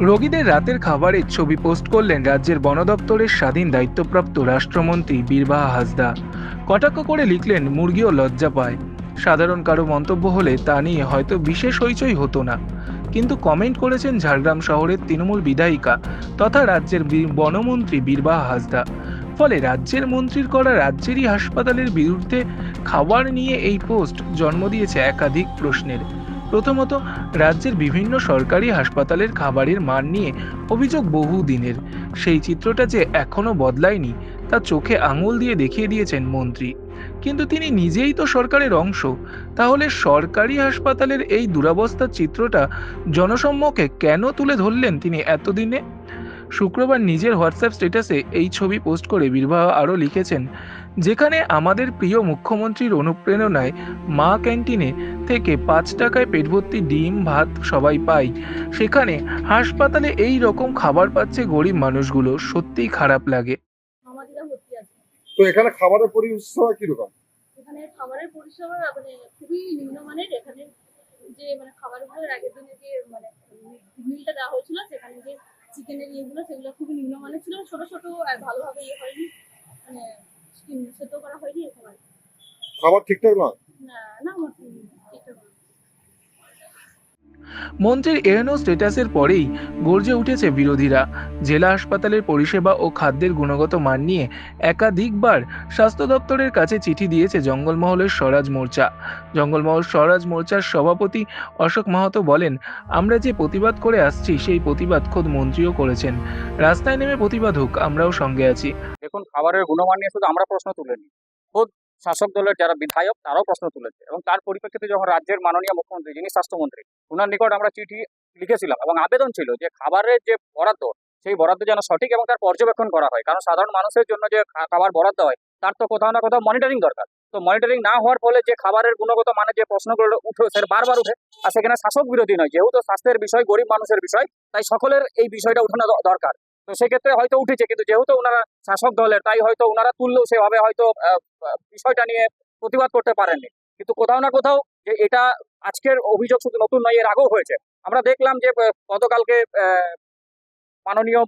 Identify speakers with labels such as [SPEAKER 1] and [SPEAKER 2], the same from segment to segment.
[SPEAKER 1] রোগীদের রাতের খাবারের ছবি পোস্ট করলেন রাজ্যের বন দপ্তরের স্বাধীন দায়িত্বপ্রাপ্ত রাষ্ট্রমন্ত্রী বীরবাহা হাসদা। কটাক্ষ করে লিখলেন, মুরগিও লজ্জা পায়। সাধারণ কারও মন্তব্য হলে তা নিয়ে হয়তো বিশেষ হইচই হতো না। কিন্তু কমেন্ট করেছেন ঝাড়গ্রাম শহরের তৃণমূল বিধায়িকা তথা রাজ্যের বনমন্ত্রী বীরবাহা হাসদা। ফলে রাজ্যের মন্ত্রীর করা রাজ্যেরই হাসপাতালের বিরুদ্ধে খাবার নিয়ে এই পোস্ট জন্ম দিয়েছে একাধিক প্রশ্নের। প্রথমত, রাজ্যের বিভিন্ন সরকারি হাসপাতালের খাবারের মান নিয়ে অভিযোগ বহু দিনের। সেই চিত্রটা যে এখনও বদলায়নি, তা চোখে আঙুল দিয়ে দেখিয়ে দিয়েছেন মন্ত্রী। কিন্তু তিনি নিজেই তো সরকারের অংশ। তাহলে সরকারি হাসপাতালের এই দুরাবস্থার চিত্রটা জনসম্মুখে কেন তুলে ধরলেন তিনি এতদিনে? শুক্রবার নিজের হোয়াটসঅ্যাপ স্ট্যাটাসে এই ছবি পোস্ট করে বীরবাহ আরও লিখেছেন যেখানে আমাদের প্রিয় মুখ্যমন্ত্রীর অনুপ্রেরণায় মা ক্যান্টিনে থেকে পাঁচ টাকায় পেট ভর্তি ডিম ভাত সবাই পাই সেখানে হাসপাতালে এই রকম খাবার পাচ্ছে গরিব মানুষগুলো। সত্যিই খারাপ লাগে।
[SPEAKER 2] তো এখানে খাবারের পরিষেবা কীরকম?
[SPEAKER 3] এখানে খাবারের পরিষেবা মানে খুবই নিম্নমানের। এখানে যে মানে খাবারগুলো এর আগের দিনে যে মানে মিলটা দেওয়া হয়েছিল সেখানে যে চিকেনের ইয়েগুলো সেগুলো খুবই নিম্নমানের ছিল। ছোট ছোট আর ভালোভাবে ইয়ে হয়নি। মানে সেদ্ধ করা হয়নি এরকম আর
[SPEAKER 2] খাবার ঠিকঠাক
[SPEAKER 3] না না আমার না।
[SPEAKER 1] মন্ত্রীর এহেনো স্টেটাসের পরেই গর্জে উঠেছে বিরোধীরা। জেলা হাসপাতালের পরিষেবা ও খাদ্যের গুণগত মান নিয়ে একাধিকবার স্বাস্থ্য দপ্তরের কাছে চিঠি দিয়েছে জঙ্গলমহলের স্বরাজ মোর্চা। জঙ্গলমহল স্বরাজ মোর্চার সভাপতি অশোক মাহাতো বলেন, আমরা যে প্রতিবাদ করে আসছি, সেই প্রতিবাদ খোদ মন্ত্রীও করেছেন। রাস্তায় নেমে প্রতিবাদ হোক, আমরাও সঙ্গে আছি।
[SPEAKER 4] দেখুন, খাবারের গুণমান নিয়ে শুধু আমরা প্রশ্ন তুলিনি খোদ শাসক দলের যারা বিধায়ক, তারাও প্রশ্ন তুলেছে এবং তার পরিপ্রেক্ষিতে যখন রাজ্যের মাননীয় মুখ্যমন্ত্রী যিনি স্বাস্থ্যমন্ত্রী ওনার নিকট আমরা চিঠি লিখেছিলাম এবং আবেদন ছিল যে খাবারের যে বরাদ্দ, সেই বরাদ্দ যেন সঠিক এবং তার পর্যবেক্ষণ করা হয়। কারণ সাধারণ মানুষের জন্য যে খাবার বরাদ্দ হয়, তার তো কোথাও না কোথাও মনিটরিং দরকার। তো মনিটরিং না হওয়ার ফলে যে খাবারের গুণগত মানে যে প্রশ্নগুলো উঠে, সেটা বারবার উঠে। আর সেখানে শাসক বিরোধী নয়, যেহেতু স্বাস্থ্যের বিষয়, গরিব মানুষের বিষয়, তাই সকলের এই বিষয়টা উঠানো দরকার। তো সেক্ষেত্রে হয়তো উঠেছে, কিন্তু যেহেতু ওনারা শাসক দলের, তাই হয়তো ওনারা তুললেও সেভাবে হয়তো বিষয়টা নিয়ে প্রতিবাদ করতে পারেননি। কিন্তু কোথাও না কোথাও যে এটা আজকের অভিযোগ শুধু নতুন নয়, এর আগেও হয়েছে। আমরা দেখলাম যে গতকালকে মাননীয়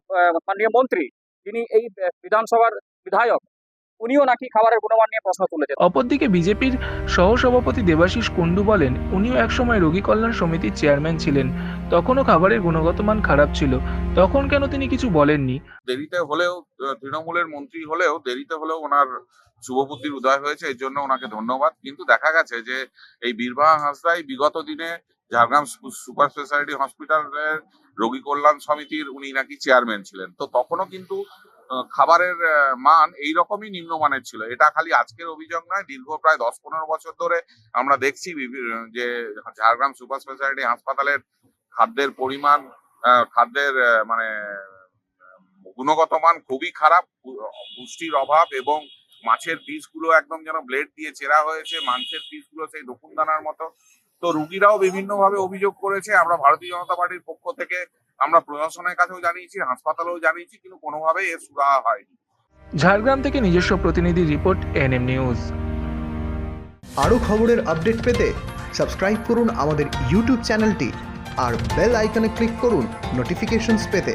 [SPEAKER 4] মাননীয় মন্ত্রী যিনি এই বিধানসভার বিধায়ক উনিও নাকি খাবারের গুণমান নিয়ে প্রশ্ন তুলেছেন।
[SPEAKER 1] অপরদিকে বিজেপির সহসভাপতি দেবাশিস কুণ্ডু বলেন উনিও একসময় রোগী কল্যাণ সমিতির চেয়ারম্যান ছিলেন। তখনও খাবারের গুণগত মান খারাপ ছিল। তখন কেন তিনি কিছু বলেননি?
[SPEAKER 5] দেরিতে হলেও তৃণমূলের মন্ত্রী হলেও দেরিতে হলেও ওনার শুভবুদ্ধির উদয় হয়েছে এর জন্য ওনাকে ধন্যবাদ। কিন্তু দেখা গেছে যে এই বীরবাহা হাঁসদাই বিগত দিনে ঝাড়গ্রাম সুপার স্পেশালিটি হসপিটালের রোগী কল্যাণ সমিতির উনি নাকি চেয়ারম্যান ছিলেন। তো তখনও কিন্তু খাবারের মান এই রকমই নিম্নমানের ছিল। এটা খালি আজকের অভিযোগ নয়, দীর্ঘ প্রায় দশ পনেরো বছর ধরে আমরা দেখছি যে ঝাড়গ্রাম সুপার স্পেশালিটি হাসপাতালের খাদ্যের পরিমাণ খাদ্যের মানে গুণগত মান খুবই খারাপ পুষ্টির অভাব এবং মাছের পিসগুলো একদম যেন ব্লেড দিয়ে চেরা হয়েছে, মাংসের পিসগুলো সেই দকুনদানার মতো। তো রুগীরাও বিভিন্নভাবে অভিযোগ করেছে, আমরা ভারতীয় জনতা পার্টির পক্ষ থেকে আমরা প্রশাসনের কাছেও জানিয়েছি হাসপাতালেও জানিয়েছি কিন্তু কোনোভাবে এর সুরাহা হয়নি।
[SPEAKER 1] ঝাড়গ্রাম থেকে নিজস্ব প্রতিনিধি রিপোর্ট এনএম নিউজ।
[SPEAKER 6] আরও খবরের আপডেট পেতে সাবস্ক্রাইব করুন আমাদের ইউটিউব চ্যানেলটি আর বেল আইকনে ক্লিক করুন নোটিফিকেশনস পেতে।